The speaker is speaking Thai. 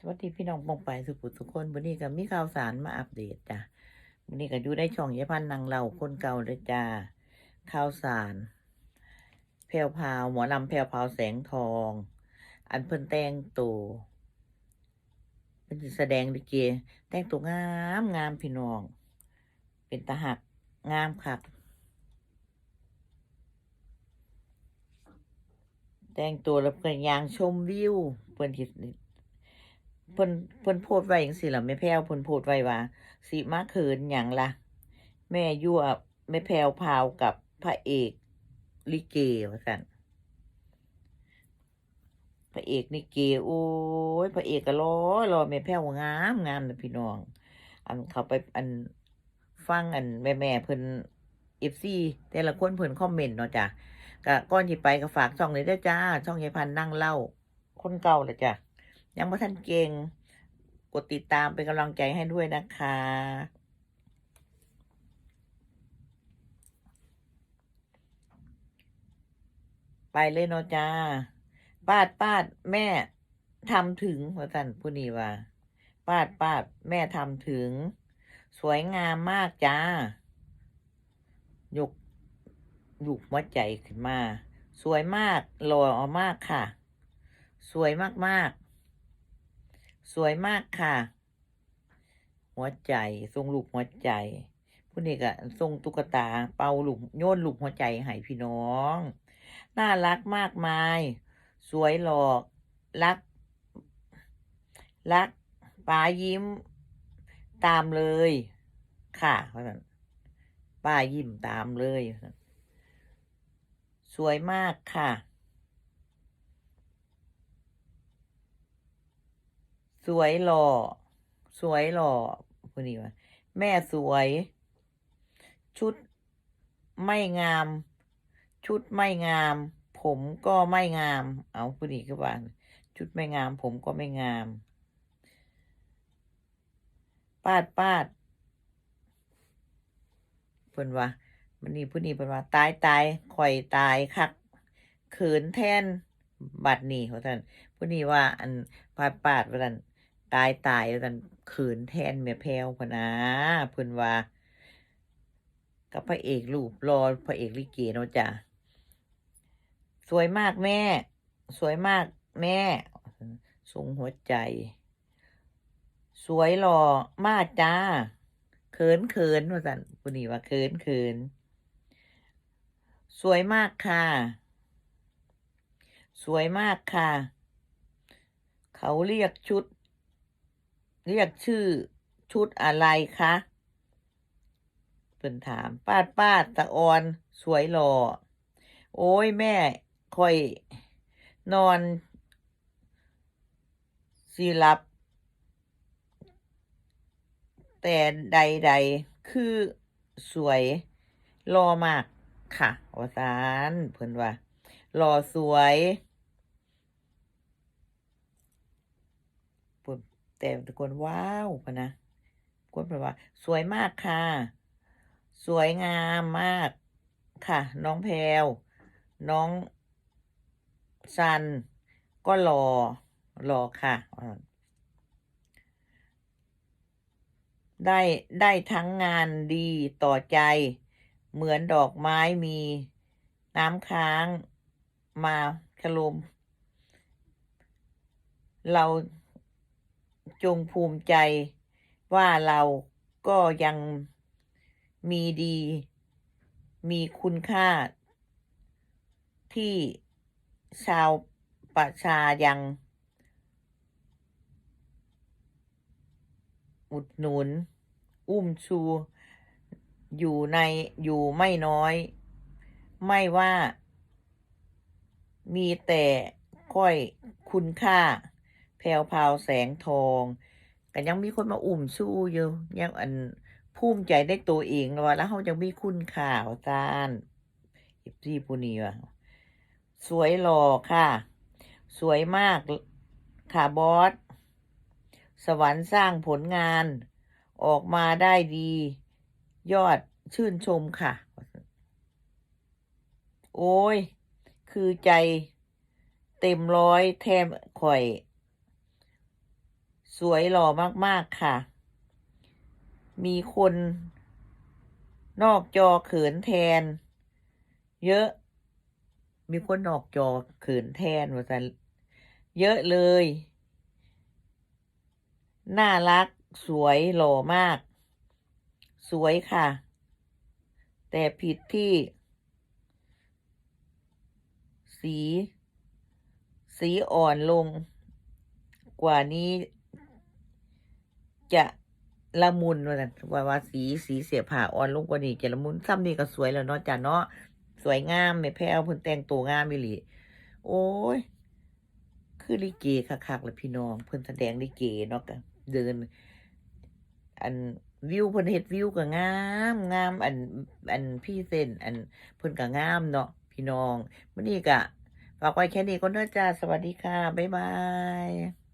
สวัสดีพี่น้องปองไปสุขุทุกคนวันนี้ก็มีข่าวสารมาอัปเดตจ้ะวันนี้ก็อยู่ได้ช่องยายพันนางเราคนเก่าเลยจ้าข่าวสารแพรวพาวหมอลำแพรวพาวแสงทอง อันเพิ่นแต่งตัวเป็นแสดงลิเกแต่งตัวงามงามพี่น้อง เป็นตาหักงามคักแต่งตัวแล้วเพิ่นยางชมวิวเพิ่นที่ เพิ่นเพิ่นโพดไว้จังซี่ล่ะแม่แพวเพิ่นโพดไว้ว่าสิมาเขินหยังละแม่ยั่วแม่แพวพาวกับพระเอกลิเกว่าซั่นพระเอกลิเกโอ้ยพระเอกก็รอรอแม่แพวงามงามนะพี่น้อง อันเขาไปอันฟังอันแม่แม่เพิ่น FC แต่ละคนเพิ่นคอมเมนต์เนาะจ้ะก็ก่อนที่ไปก็ฝากช่องเลยด้จ้า ช่องยายพันนั่งเล่า คนเก่าเลยจ้ะ ยังไม่ทันเก่ง กดติดตามเป็นกำลังใจให้ด้วยนะคะ ไปเลยเนาะจ้า ปาดปาดแม่ทำถึงว่าสันผู้นี้ว่า ปาดปาดแม่ทำถึง สวยงามมากจ้า ยกลูกหัวใจขึ้นมา สวยมากหล่อมากค่ะ สวยมากมากๆ สวยมากค่ะ หัวใจทรงลูกหัวใจผู้นี้ก็ทรงตุ๊กตา เป่าลูกโยนลูกหัวใจให้พี่น้อง น่ารักมากมาย สวยหลอกรัก รักป้ายิ้ม ตามเลย ค่ะเพราะฉะนั้นป้ายิ้มตามเลย สวยมากค่ะ สวยหล่อ สวยหล่อพูดนี้ว่าแม่สวย ชุดไม่งาม ชุดไม่งาม ผมก็ไม่งาม เอาพูดนี้คือว่าชุดไม่งาม ผมก็ไม่งาม ปาดปาดเพิ่นว่ามันนี่ผู้นี้เป็นว่า ตายตายข่อยตายคักเขินแทนบัดนี้เขาท่านผู้นี้ว่าอันปาดปาดว่าท่าน ตายตายว่าท่านเขินแทนแม่แพรวพนะเพิ่นว่า กับพระเอกรูปรอพระเอกลิเกเนาะจ้ะสวยมากแม่ สวยมากแม่สูงหัวใจ สวยหล่อมากจ้าเขินเขินว่าสันผู้นี้ว่าเขินเขินสวยมากค่ะ สวยมากค่ะ เขาเรียกชุด เรียกชื่อชุดอะไรคะเพิ่นถาม ป้าป้าตะออน สวยหล่อ โอ้ยแม่คอยนอนสิรับ แต่ใดๆคือสวยรอมากค่ะวสานเพิ่นว่า รอสวย แต่กคนว้าวพะนะคนเพิ่นว่า สวยมากค่ะ สวยงามมากค่ะ น้องแพรวน้องซัน ก็รอรอค่ะ ได้ได้ทั้งงานดีต่อใจ เหมือนดอกไม้มีน้ำค้างมาคลมเรา จงภูมิใจว่าเราก็ยังมีดี มีคุณค่า ที่ชาวประชายัง อุดหนุน อุ้มชู อยู่ในอยู่ไม่น้อย ไม่ว่า มีแต่ค่อยคุณค่า แพรวพาวแสงทองแต่ยังมีคนมาอุ่มสู้อยู่ยังอันภูมิใจได้ตัวเองว่าแล้วเขายังมีคุณค่าว่าจานอิบซี่ผู้นี้ว่ะสวยหล่อค่ะ สวยมากค่ะบอส สวรรค์สร้างผลงาน ออกมาได้ดี ยอดชื่นชมค่ะ โอ้ย คือใจเต็มร้อยแทมข่อย สวยหล่อมาก ๆ ค่ะ มีคนนอกจอเขินแทน เยอะ มีคนนอกจอเขินแทนว่าสันเยอะเลย น่ารักสวยหล่อมาก สวยค่ะ แต่ผิดที่ สี สีอ่อนลง กว่านี้ จะละมุนว่าว่าว่าสีสีเสียผ่าอ่อนลงกว่านี้จะละมุนซ้ำนี่ก็สวยแล้วเนาะจ้ะเนาะสวยงามแม่แพ้วเพิ่นแต่งตัวงามอีหลีโอ้ย คือลิเกคักๆเลยพี่น้อง เพิ่นแสดงลิเกเนาะก็เดิน อันวิวเพิ่นเฮ็ดวิวก็งามงามอันอันพรีเซนอันเพิ่นก็งามเนาะพี่น้องมื้อนี้ก็ฝากไว้แค่นี้ก่อนเด้อจ้าสวัสดีค่ะ บ๊ายบาย